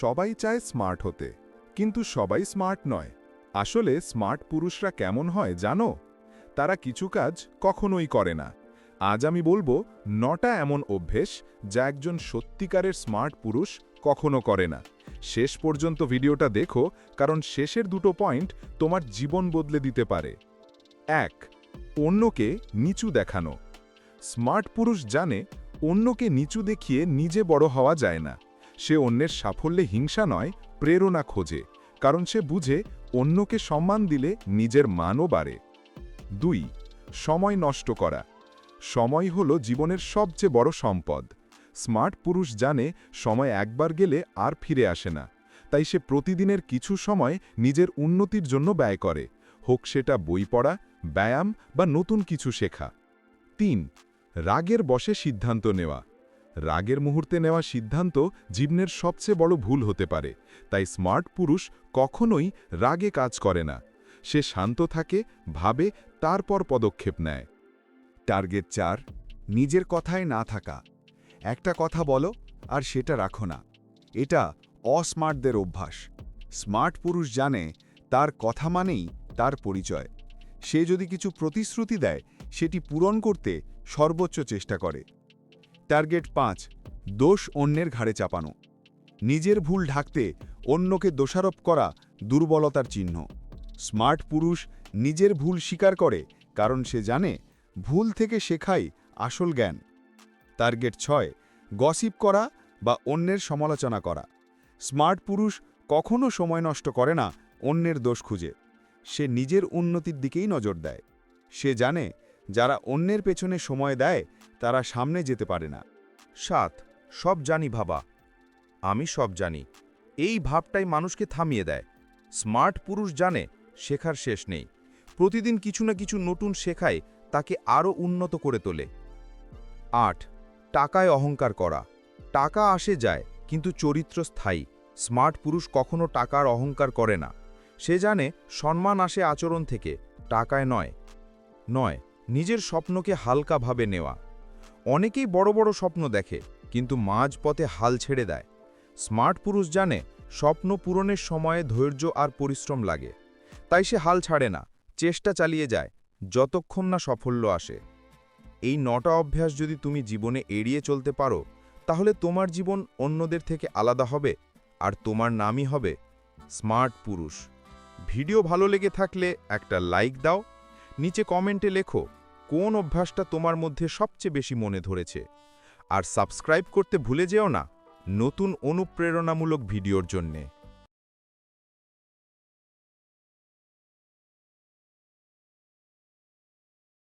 সবাই চায় স্মার্ট হতে, কিন্তু সবাই স্মার্ট নয়। আসলে স্মার্ট পুরুষরা কেমন হয় জানো? তারা কিছু কাজ কখনোই করে না। আজ আমি বলব, নটা এমন অভ্যেস যা একজন সত্যিকারের স্মার্ট পুরুষ কখনো করে না। শেষ পর্যন্ত ভিডিওটা দেখো, কারণ শেষের দুটো পয়েন্ট তোমার জীবন বদলে দিতে পারে। এক, অন্যকে নিচু দেখানো। স্মার্ট পুরুষ জানে, অন্যকে নিচু দেখিয়ে নিজে বড় হওয়া যায় না। সে অন্যের সাফল্যে হিংসা নয়, প্রেরণা খোঁজে, কারণ সে বুঝে অন্যকে সম্মান দিলে নিজের মানও বাড়ে। দুই, সময় নষ্ট করা। সময় হল জীবনের সবচেয়ে বড় সম্পদ। স্মার্ট পুরুষ জানে সময় একবার গেলে আর ফিরে আসে না, তাই সে প্রতিদিনের কিছু সময় নিজের উন্নতির জন্য ব্যয় করে, হোক সেটা বই পড়া, ব্যায়াম বা নতুন কিছু শেখা। তিন, রাগের বসে সিদ্ধান্ত নেওয়া। রাগের মুহূর্তে নেওয়া সিদ্ধান্ত জীবনের সবচেয়ে বড় ভুল হতে পারে। তাই স্মার্ট পুরুষ কখনোই রাগে কাজ করে না। সে শান্ত থাকে, ভাবে, তারপর পদক্ষেপ নেয়। টার্গেট চার, নিজের কথায় না থাকা। একটা কথা বলো আর সেটা রাখো না। এটা অস্মার্টদের অভ্যাস। স্মার্ট পুরুষ জানে তার কথা মানেই তার পরিচয়। সে যদি কিছু প্রতিশ্রুতি দেয়, সেটি পূরণ করতে সর্বোচ্চ চেষ্টা করে। টার্গেট পাঁচ, দোষ অন্যের ঘাড়ে চাপানো। নিজের ভুল ঢাকতে অন্যকে দোষারোপ করা দুর্বলতার চিহ্ন। স্মার্ট পুরুষ নিজের ভুল স্বীকার করে, কারণ সে জানে ভুল থেকে শেখাই আসল জ্ঞান। টার্গেট ছয়, গসিপ করা বা অন্যের সমালোচনা করা। স্মার্ট পুরুষ কখনও সময় নষ্ট করে না অন্যের দোষ খুঁজে। সে নিজের উন্নতির দিকেই নজর দেয়। সে জানে যারা অন্যের পেছনে সময় দেয় তারা সামনে যেতে পারে না। সাত, সব জানি ভাবা। আমি সব জানি। এই ভাবটাই মানুষকে থামিয়ে দেয়। স্মার্ট পুরুষ জানে, শেখার শেষ নেই। প্রতিদিন কিছু না কিছু নতুন শেখায়, তাকে আরও উন্নত করে তোলে। আট, টাকায় অহংকার করা। টাকা আসে যায়, কিন্তু চরিত্র স্থায়ী। স্মার্ট পুরুষ কখনো টাকার অহংকার করে না। সে জানে, সম্মান আসে আচরণ থেকে। টাকায় নয়। নয়, নিজের স্বপ্নকে হালকাভাবে নেওয়া। অনেকেই বড় বড় স্বপ্ন দেখে, কিন্তু মাঝপথে হাল ছেড়ে দেয়। স্মার্ট পুরুষ জানে, স্বপ্ন পূরণের সময়ে ধৈর্য আর পরিশ্রম লাগে। তাই সে হাল ছাড়ে না, চেষ্টা চালিয়ে যায়, যতক্ষণ না সাফল্য আসে। এই নটা অভ্যাস যদি তুমি জীবনে এড়িয়ে চলতে পারো, তাহলে তোমার জীবন অন্যদের থেকে আলাদা হবে, আর তোমার নামই হবে স্মার্ট পুরুষ। ভিডিও ভালো লেগে থাকলে একটা লাইক দাও, নিচে কমেন্টে লেখো কোন অভ্যাসটা তোমার মধ্যে সবচেয়ে বেশি মনে ধরেছে? আর সাবস্ক্রাইব করতে ভুলে যেও না, নতুন অনুপ্রেরণামূলক ভিডিওর জন্যে।